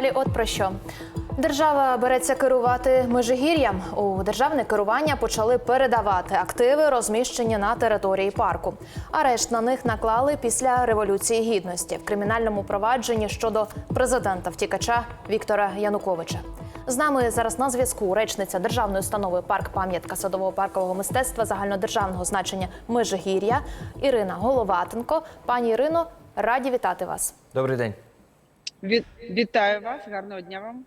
Далі От про що держава береться керувати межигір'ям. У державне керування почали передавати активи, розміщені на території парку. Арешт на них наклали після революції гідності в кримінальному провадженні щодо президента втікача Віктора Януковича. З нами зараз на зв'язку речниця державної установи парк пам'ятка садового паркового мистецтва загальнодержавного значення Межигір'я Ірина Головатенко. Пані Ірино, раді вітати вас. Добрий день. Вітаю вас, гарного дня вам.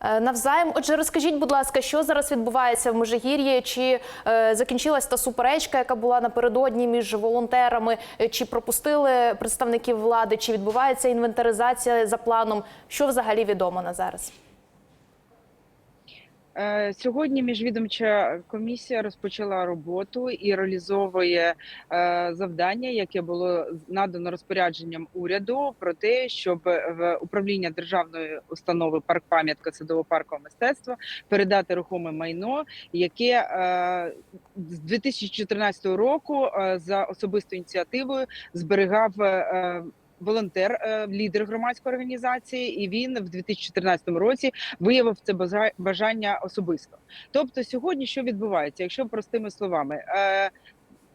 Е, Навзаєм, отже, розкажіть, будь ласка, що зараз відбувається в Межигір'ї? Чи е, закінчилась та суперечка, яка була напередодні між волонтерами? Е, Чи пропустили представників влади? Чи відбувається інвентаризація за планом? Що взагалі відомо на зараз? Е, Сьогодні міжвідомча комісія розпочала роботу і реалізовує е, завдання, яке було надано розпорядженням уряду про те, щоб в управління державної установи парк пам'ятка садово паркового мистецтва передати рухоме майно, яке е, з 2014 року за особистою ініціативою зберігав. Е, Волонтер, е, лідер громадської організації, і він в 2014 році виявив це бажа- бажання особисто. Тобто, сьогодні що відбувається, якщо простими словами.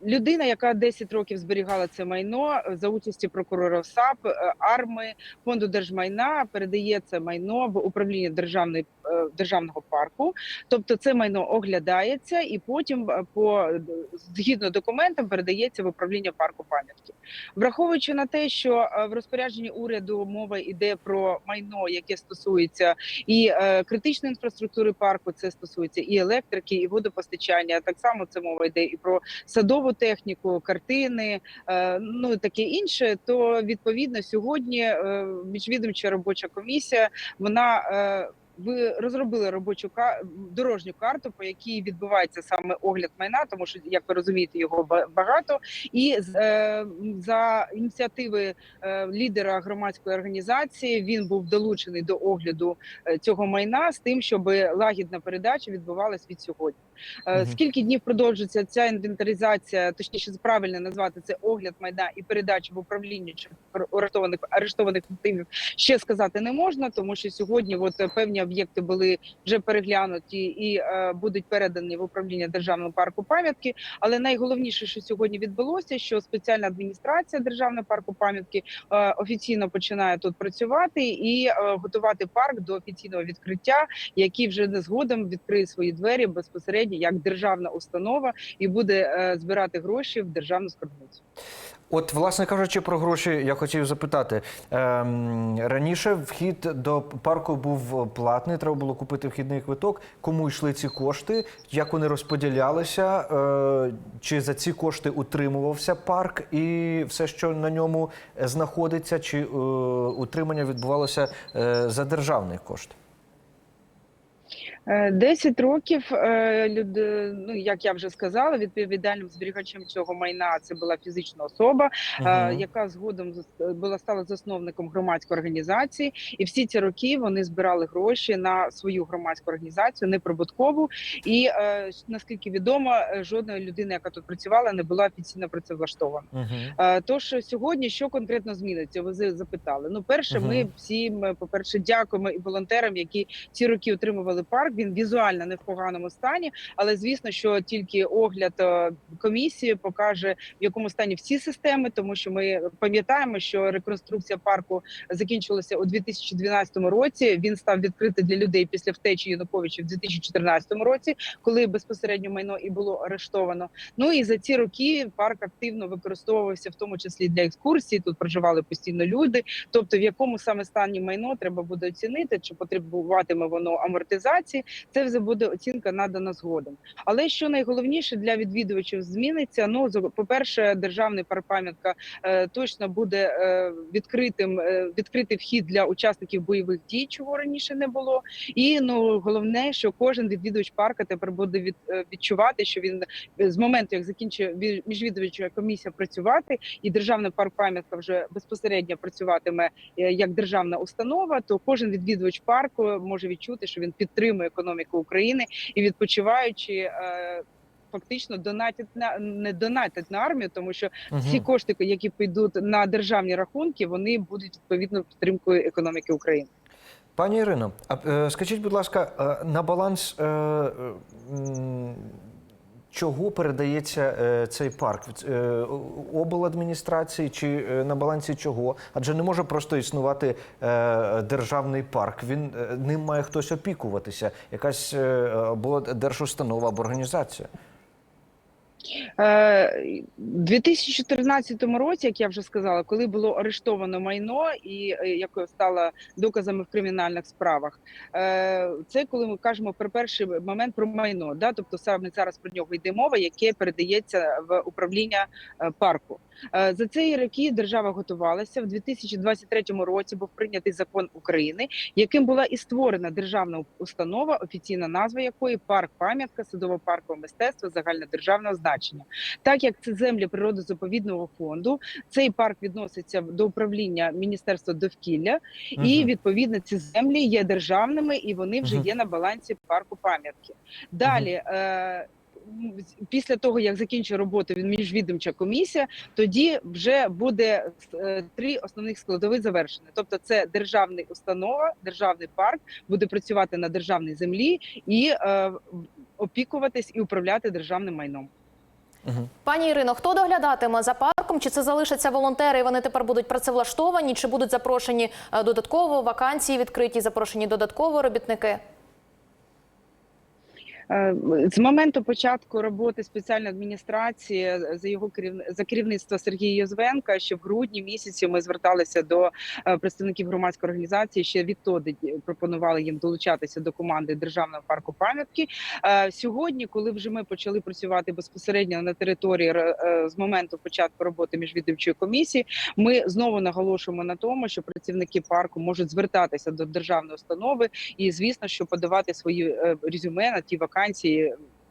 Е, Людина, яка 10 років зберігала це майно за участі прокурора САП, е, АРМи, фонду держмайна, передає це майно в управління державної е, державного парку. Тобто, це майно оглядається і потім е, по згідно документам передається в управління парку пам'ятки. Враховуючи на те, що е, в розпорядженні уряду мова йде про майно, яке стосується і е, критичної інфраструктури парку, це стосується і електрики, і водопостачання. Так само це мова йде і про садову техніку, картини, е, ну таке інше. То відповідно сьогодні е, міжвідомча робоча комісія вона. е, ви розробили робочу дорожню карту, по якій відбувається саме огляд майна, тому що як ви розумієте, його ба- багато. І е, за ініціативи е, лідера громадської організації він був долучений до огляду цього майна з тим, щоб лагідна передача відбувалась від сьогодні. Е, Скільки днів продовжиться ця інвентаризація, точніше правильно назвати це огляд майна і передача в управління чи арештованих арештованих активів, ще сказати не можна, тому що сьогодні от е, певні об'єкти були вже переглянуті і е, будуть передані в управління державного парку пам'ятки. Але найголовніше, що сьогодні відбулося, що спеціальна адміністрація державного парку пам'ятки е, офіційно починає тут працювати і е, готувати парк до офіційного відкриття, який вже не згодом відкриє свої двері безпосередньо як державна установа і буде е, збирати гроші в державну скарбницю. От, власне кажучи, про гроші, я хотів запитати. Ем, раніше вхід до парку був платний, треба було купити вхідний квиток. Кому йшли ці кошти? Як вони розподілялися? Е, чи за ці кошти утримувався парк і все, що на ньому знаходиться, чи е, утримання відбувалося е, за державний кошт? Е, 10 років е, люд, ну як я вже сказала, відповідальним зберігачем цього майна це була фізична особа, е, Мгм. яка згодом була стала засновником громадської організації, і всі ці роки вони збирали гроші на свою громадську організацію, неприбуткову. І е, наскільки відомо, е, жодної людини, яка тут працювала, не була офіційно працевлаштована. Е, Тож сьогодні що конкретно зміниться? Ви запитали. Ну, перше, ми всім, по перше, дякуємо і волонтерам, які ці роки утримували парк. Він візуально не в поганому стані, але звісно, що тільки огляд е, комісії покаже в якому стані всі системи, тому що ми пам'ятаємо, що реконструкція парку закінчилася у 2012 році. Він став відкритий для людей після втечі Януковича в 2014 році, коли безпосередньо майно і було арештовано. Ну і за ці роки парк активно використовувався, в тому числі для екскурсій. Тут проживали постійно люди. Тобто, в якому саме стані майно треба буде оцінити, чи потребуватиме воно амортизації. Це вже буде оцінка надана згодом. Але що найголовніше для відвідувачів зміниться? Ну по перше, державний парк пам'ятка е, точно буде е, відкритим е, відкритий вхід для учасників бойових дій, чого раніше не було. І ну головне, що кожен відвідувач парка тепер буде від, відчувати, що він з моменту, як закінчує ві- міжвідувача комісія працювати, і державний парк пам'ятка вже безпосередньо працюватиме як державна установа, то кожен відвідувач парку може відчути, що він підтримує економіку України і відпочиваючи. е, Фактично донатять на не донатять на армію, тому що всі кошти, які підуть на державні рахунки, вони будуть відповідно підтримкою економіки України. Пані Ірино, а е, скажіть, будь ласка, е, на баланс чого передається е, цей парк? Е, обладміністрації чи е, на балансі чого? Адже не може просто існувати е, державний парк. Він ним має хтось опікуватися, якась е, або держустанова, або організація. Е, У 2014 році, як я вже сказала, коли було арештовано майно і е, яке стало доказами в кримінальних справах, е, це коли ми кажемо про перший момент про майно, да, тобто саме зараз про нього йде мова, яке передається в управління парку. Е, За ці роки держава готувалася в 2023 році. Був прийнятий закон України, яким була і створена державна установа, офіційна назва якої парк пам'ятка садово-паркового мистецтва загальнодержавного значення. Так як це землі природозаповідного фонду, цей парк відноситься до управління Міністерства довкілля, і відповідно ці землі є державними і вони вже Мгм. є на балансі парку пам'ятки. Далі. З- Після того, як закінчить роботу від міжвідомча комісія, тоді вже буде е, три основних складові завершені. Тобто, це державний установа, державний парк буде працювати на державній землі і е, опікуватись і управляти державним майном. Угу. Пані Ірино, хто доглядатиме за парком? Чи це залишаться волонтери? і Вони тепер будуть працевлаштовані? Чи будуть запрошені е, додатково вакансії відкриті, запрошені додатково робітники? Е, З моменту початку роботи спеціальної адміністрації е, за його керів... за керівництва Сергія Йозвенка, ще в грудні місяці ми зверталися до е, представників громадської організації. Ще відтоді пропонували їм долучатися до команди державного парку пам'ятки. Сьогодні, коли вже ми почали працювати безпосередньо на території з моменту початку роботи міжвідомчої комісії, ми знову наголошуємо на тому, що працівники парку можуть звертатися до державної установи і, звісно, що подавати свої резюме на ті вакансії.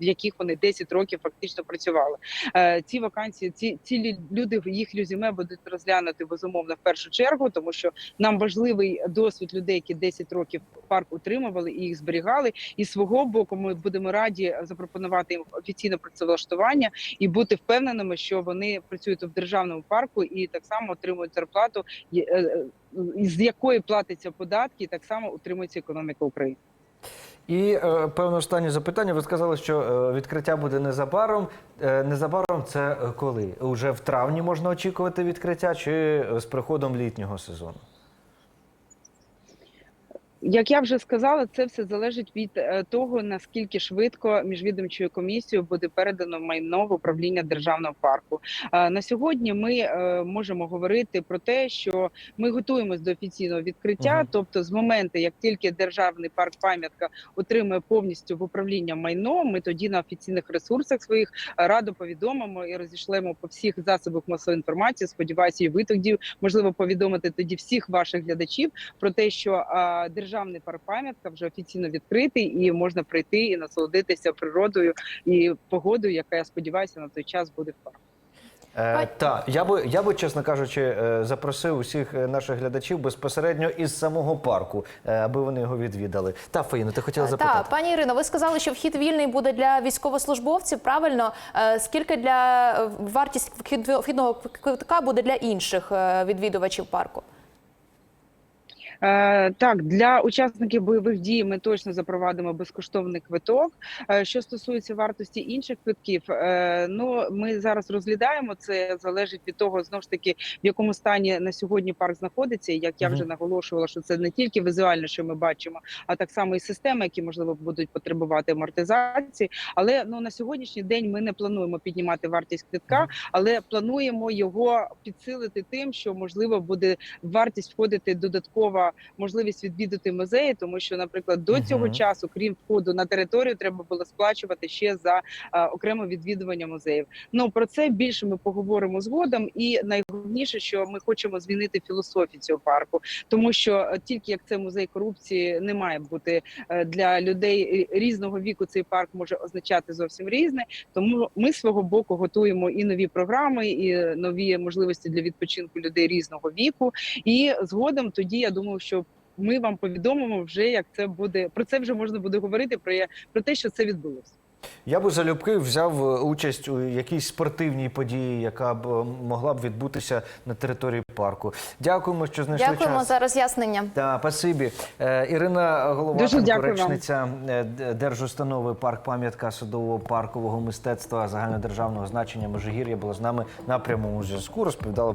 В яких вони 10 років фактично працювали. Е, ці вакансії, ці ці лю- люди їх резюме будуть розглянути безумовно в першу чергу, тому що нам важливий досвід людей, які 10 років парк утримували і їх зберігали. І свого боку, ми будемо раді запропонувати їм офіційне працевлаштування і бути впевненими, що вони працюють в державному парку і так само отримують зарплату, е, е, з якої платиться податки, і так само утримується економіка України. І певно, певне останнє запитання. Ви сказали, що е, відкриття буде незабаром. Е, незабаром це е, коли? Уже в травні можна очікувати відкриття чи е, з приходом літнього сезону? Як я вже сказала, це все залежить від е, того наскільки швидко міжвідомчою комісією буде передано майно в управління державного парку. Е, На сьогодні ми е, можемо говорити про те, що ми готуємось до офіційного відкриття. Мгм. Тобто, з моменту, як тільки державний парк пам'ятка отримує повністю в управління майно, ми тоді на офіційних ресурсах своїх радо повідомимо і розійшлемо по всіх засобах масової інформації. Сподіваюся, і ви тоді можливо повідомити тоді всіх ваших глядачів про те, що а, державний парк пам'ятка вже офіційно відкритий, і можна прийти і насолодитися природою і погодою, яка я сподіваюся на той час буде в парку. Е, та я би я би, чесно кажучи, е, запросив усіх е, наших глядачів безпосередньо із самого парку, е, аби вони його відвідали. Та Фаїно, ти хотіла запитати? Так, пані Ірино, ви сказали, що вхід вільний буде для військовослужбовців. Правильно, скільки для вартість вхідного квитка буде для інших відвідувачів парку? Е, так, для учасників бойових дій ми точно запровадимо безкоштовний квиток. Е, що стосується вартості інших квитків, е, ну ми зараз розглядаємо це. Залежить від того, знову ж таки, в якому стані на сьогодні парк знаходиться. Як я вже наголошувала, що це не тільки візуально, що ми бачимо, а так само і системи, які можливо будуть потребувати амортизації. Але ну на сьогоднішній день ми не плануємо піднімати вартість квитка, але плануємо його підсилити тим, що можливо буде вартість входити додаткова можливість відвідати музеї, тому що, наприклад, до цього часу, крім входу на територію, треба було сплачувати ще за е, окреме відвідування музеїв. Ну про це більше ми поговоримо згодом. І найголовніше, що ми хочемо змінити філософію цього парку, тому що е, тільки як це музей корупції не має бути е, для людей різного віку. Цей парк може означати зовсім різне. Тому ми свого боку готуємо і нові програми, і нові можливості для відпочинку людей різного віку. І згодом тоді я думаю, що ми вам повідомимо вже, як це буде. Про це вже можна буде говорити. Про, про те, що це відбулося. Я би залюбки взяв е, участь у якійсь спортивній події, яка б е, могла б відбутися на території парку. Дякуємо, що знайшли Дякуємо час. за роз'яснення. Так, спасибі. Е, Ірина Головатенко, речниця Держустанови парк пам'ятка садового паркового мистецтва загальнодержавного значення Межигір'я була з нами на прямому зв'язку. Розповідала